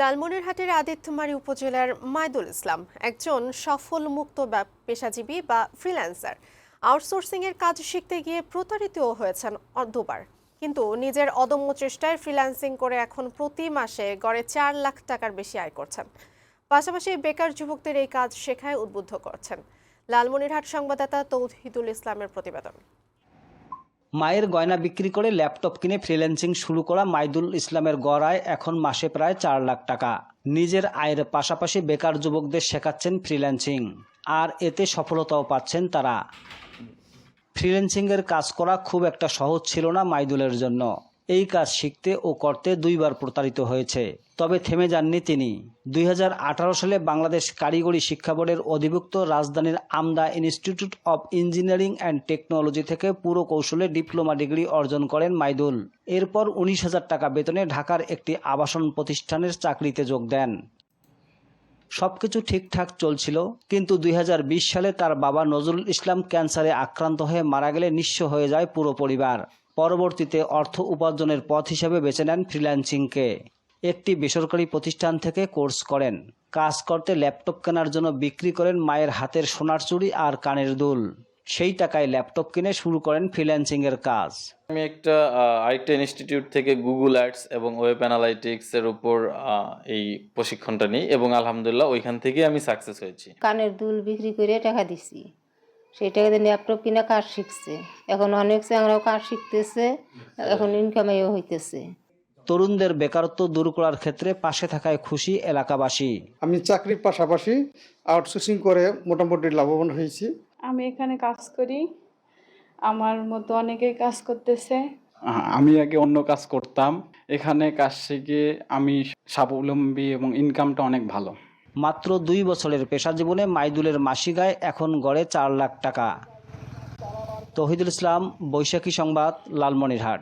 লালমনিরহাটের আদিত্যমারি উপজেলার মাইদুল ইসলাম, একজন সফল মুক্ত পেশাজীবী বা ফ্রিল্যান্সার আউটসোর্সিং এর কাজ শিখতে গিয়ে প্রতারিতও হয়েছেন দুবার। কিন্তু নিজের অদম্য চেষ্টায় ফ্রিল্যান্সিং করে এখন প্রতি মাসে গড়ে চার লাখ টাকার বেশি আয় করছেন। পাশাপাশি বেকার যুবকদের এই কাজ শেখায় উদ্বুদ্ধ করছেন। লালমনিরহাট সংবাদদাতা তৌহিদুল ইসলামের প্রতিবেদন। মায়ের গয়না বিক্রি করে ল্যাপটপ কিনে ফ্রিল্যান্সিং শুরু করা মাইদুল ইসলামের গড়ায় এখন মাসে প্রায় চার লাখ টাকা। নিজের আয়ের পাশাপাশি বেকার যুবকদের শেখাচ্ছেন ফ্রিল্যান্সিং আর এতে সফলতাও পাচ্ছেন তারা। ফ্রিল্যান্সিংয়ের কাজ করা খুব একটা সহজ ছিল না মাইদুলের জন্য। এই কাজ শিখতে ও করতে দুইবার প্রতারিত হয়েছে। তবে থেমে যাননি তিনি। দুই হাজার আঠারো সালে বাংলাদেশ কারিগরি শিক্ষা বোর্ডের অধিভুক্ত রাজধানীর আমদা institute of engineering and technology থেকে পুরো কৌশলে ডিপ্লোমা ডিগ্রি অর্জন করেন মাইদুল। এরপর উনিশ হাজার টাকা বেতনে ঢাকার একটি আবাসন প্রতিষ্ঠানের চাকরিতে যোগ দেন। সবকিছু ঠিকঠাক চলছিল, কিন্তু দুই হাজার বিশ সালে তার বাবা নজরুল ইসলাম ক্যান্সারে আক্রান্ত হয়ে মারা গেলে নিঃস্ব হয়ে যায় পুরো পরিবার। পরবর্তীতে অর্থ উপার্জনের পথ হিসেবে বেছে নেন ফ্রিল্যান্সিংকে। একটি বেসরকারি প্রতিষ্ঠান থেকে কোর্স করেন। কাজ করতে ল্যাপটপ কেনার জন্য বিক্রি করেন মায়ের হাতের সোনার চুড়ি আর কানের দুল। সেই টাকায় ল্যাপটপ কিনে শুরু করেন ফ্রিল্যান্সিংয়ের কাজ। আমি একটা আরেকটা ইনস্টিটিউট থেকে গুগল অ্যাডস এবং ওয়েব অ্যানালাইটিক্স এর উপর এই প্রশিক্ষণটা নিই এবং আলহামদুলিল্লাহ ওইখান থেকে আমি সাকসেস হয়েছি। কানের দুল বিক্রি করে টাকা দিছি। সেই টাকা দিয়ে ল্যাপটপ কিনা কাজ শিখছে? এখন অনেক চ্যাংরাও কাজ শিখতেছে এখন ইনকামেও হইতেছে। তরুণদের বেকারত্ব দূর করার ক্ষেত্রে পাশে থাকায় খুশি এলাকাবাসী। আমি চাকরির পাশাপাশি আউটসোর্সিং করে মোটামুটি লাভবান হয়েছি। আমি এখানে কাজ করি আমার মতো অনেকেই কাজ করতেছে। আমি আগে অন্য কাজ করতাম। এখানে কাজ শিখে আমি স্বাবলম্বী এবং ইনকামটা অনেক ভালো। মাত্র দুই বছরের পেশা জীবনে মাইদুলের মাসিক আয় এখন গড়ে চার লাখ টাকা। তহিদুল ইসলাম, বৈশাখী সংবাদ, লালমনিরহাট।